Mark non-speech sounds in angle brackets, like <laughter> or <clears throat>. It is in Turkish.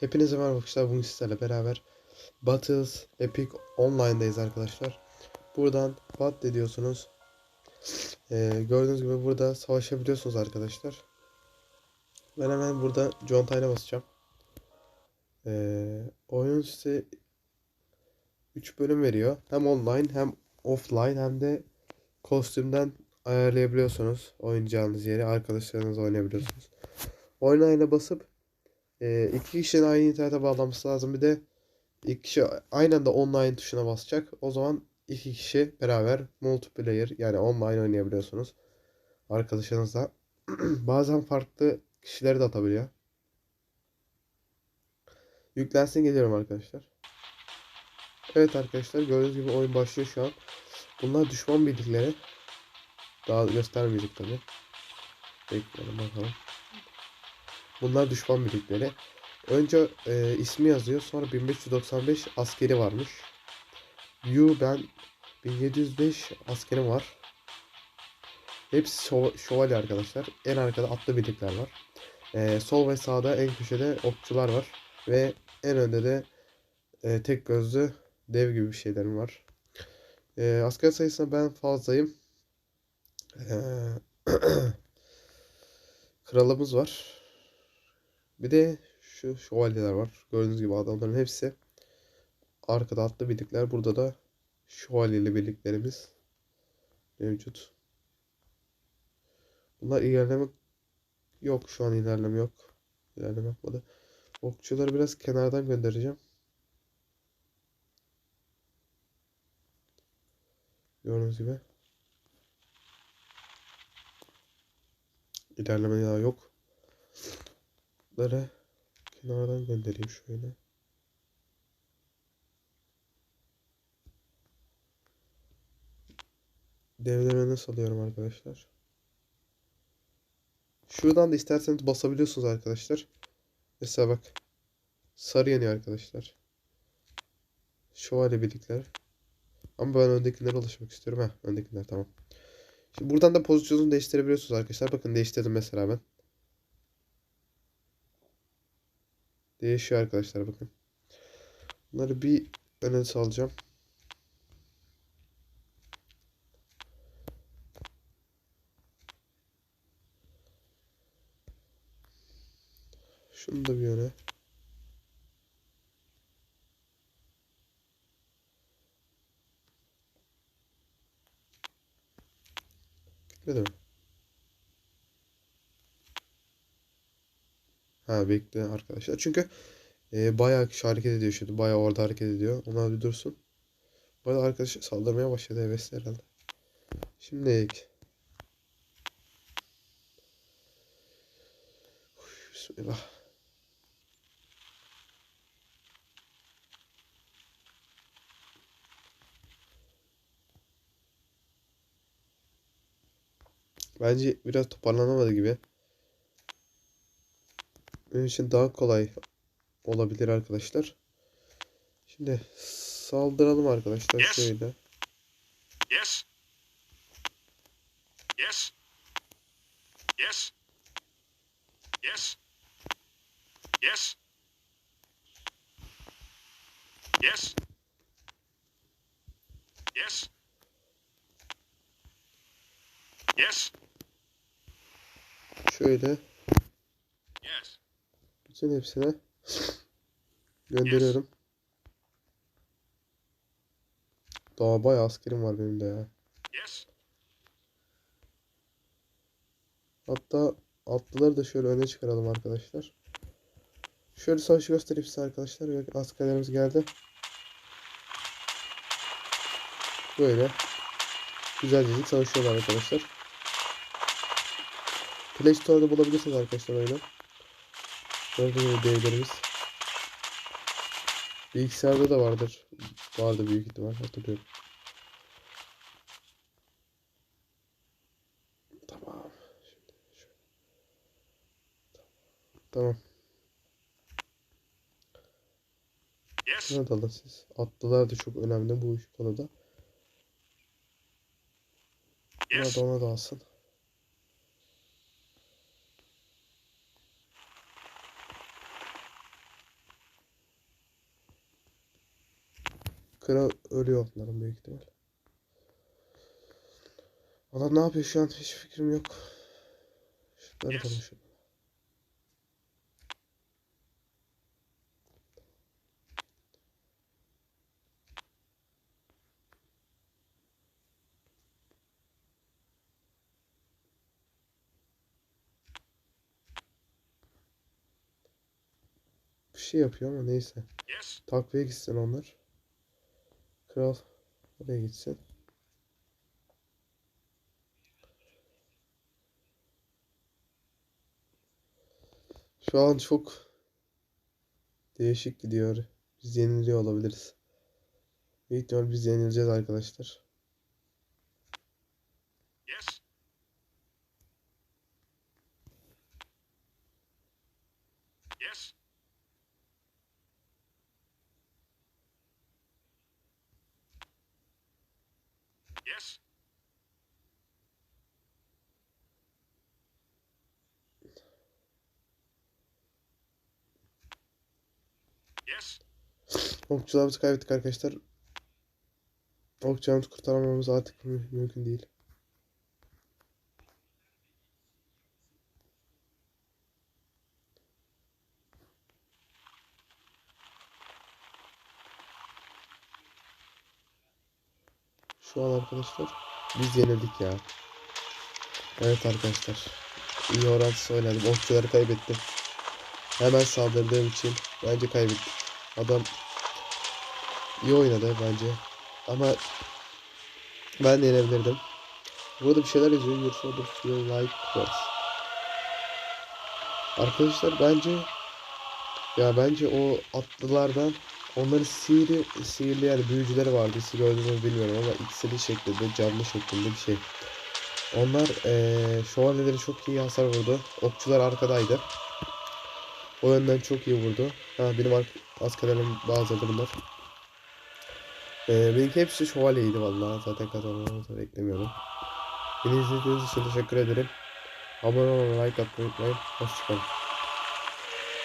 Hepinize merhaba arkadaşlar. Bugün sizlerle beraber Battles Epic Online'dayız arkadaşlar. Buradan bat ediyorsunuz. Ee, gördüğünüz gibi burada savaşabiliyorsunuz arkadaşlar. Ben hemen burada John Tyne'a basacağım. Ee, oyun size 3 bölüm veriyor. Hem online hem offline hem de kostümden ayarlayabiliyorsunuz. Oynayacağınız yeri arkadaşlarınızla oynayabiliyorsunuz. Online'a basıp e, iki kişinin aynı internete bağlanması lazım. Bir de iki kişi aynı anda online tuşuna basacak. O zaman iki kişi beraber multiplayer yani online oynayabiliyorsunuz. Arkadaşlarınızla. <clears throat> Bazen farklı kişileri de atabiliyor. Yüklensin geliyorum arkadaşlar. Evet arkadaşlar gördüğünüz gibi oyun başlıyor şu an. Bunlar düşman bildikleri. Daha göstermeyecek tabi. Bekleyelim bakalım. Bunlar düşman birlikleri. Önce e, ismi yazıyor. Sonra 1595 askeri varmış. Yu ben 1705 askerim var. Hepsi şov- şövalye arkadaşlar. En arkada atlı birlikler var. E, sol ve sağda en köşede okçular var. Ve en önde de e, tek gözlü dev gibi bir şeylerim var. E, asker sayısına ben fazlayım. E, <clears throat> kralımız var. Bir de şu şövalyeler var. Gördüğünüz gibi adamların hepsi arkada atlı birlikler. Burada da şövalyeli birliklerimiz mevcut. Bunlar ilerleme yok. Şu an ilerleme yok. İlerleme yapmadı. Okçuları biraz kenardan göndereceğim. Gördüğünüz gibi. İlerleme daha yok. Bunları kenardan göndereyim şöyle. Devlerine salıyorum arkadaşlar. Şuradan da isterseniz basabiliyorsunuz arkadaşlar. Mesela bak. Sarı yanıyor arkadaşlar. Şövalye birlikler. Ama ben öndekilere ulaşmak istiyorum. ha öndekiler tamam. Şimdi buradan da pozisyonunu değiştirebiliyorsunuz arkadaşlar. Bakın değiştirdim mesela ben. Değişiyor arkadaşlar bakın. Bunları bir öne salacağım. Şunu da bir öne. Gitmedi? Ha bekle arkadaşlar. Çünkü e, bayağı kişi hareket ediyor şimdi. Bayağı orada hareket ediyor. Onlar bir dursun. Bu arada arkadaş saldırmaya başladı hevesli herhalde. Şimdi Uf, Bismillah. Bence biraz toparlanamadı gibi. Benim için daha kolay olabilir arkadaşlar. Şimdi saldıralım arkadaşlar Yes. şöyle. Yes. Yes. Yes. Yes. Yes. Yes. Yes. Yes. Şöyle Yes. Bütün hepsine <sniffs> gönderiyorum. Daha bayağı askerim var benim de ya. Hatta atlıları da şöyle öne çıkaralım arkadaşlar. Şöyle savaşı göstereyim size arkadaşlar. Askerlerimiz geldi. Böyle. Güzelcecik savaşıyorlar arkadaşlar. Play Store'da bulabilirsiniz arkadaşlar oyunu. Gördüğünüz gibi devlerimiz. Bilgisayarda da vardır. Vardı büyük ihtimal hatırlıyorum. Tamam. Şimdi şöyle. Tamam. Yes. Şuna dalın siz. Atlılar da çok önemli bu iş konuda. Yes. da ona da alsın. Kıra ölüyor onların büyük ihtimal. Adam ne yapıyor şu an hiç fikrim yok. Şunları konuşalım. Bir şey yapıyor ama neyse. Takviye gitsin onlar. Kral oraya gitsin. Şu an çok değişik gidiyor. Biz yeniliyor olabiliriz. Büyük ihtimal biz yenileceğiz arkadaşlar. Yes. Yes. Yes. Yes. Okçularımızı kaybettik arkadaşlar. Okçularımızı kurtaramamız artık mü- mümkün değil. Şu an arkadaşlar biz yenildik ya. Evet arkadaşlar. İyi orantısız oynadım. Okçuları kaybettim. Hemen saldırdığım için bence kaybettik. Adam iyi oynadı bence. Ama ben de yenebilirdim. Burada bir şeyler yazıyor. Your father feel like cross. Arkadaşlar bence ya bence o atlılardan onların sihirli, sihirli yani büyücüleri vardı. Siz gördünüz bilmiyorum ama iksiri şeklinde, canlı şeklinde bir şey. Onlar eee şövalyeleri çok iyi hasar vurdu. Okçular arkadaydı. O yönden çok iyi vurdu. Ha, benim askerlerim bazıları bunlar. Ee, benimki hepsi şövalyeydi vallahi. Zaten kazanmamızı beklemiyordum. Beni izlediğiniz için teşekkür ederim. Abone olmayı, like atmayı unutmayın. Hoşçakalın.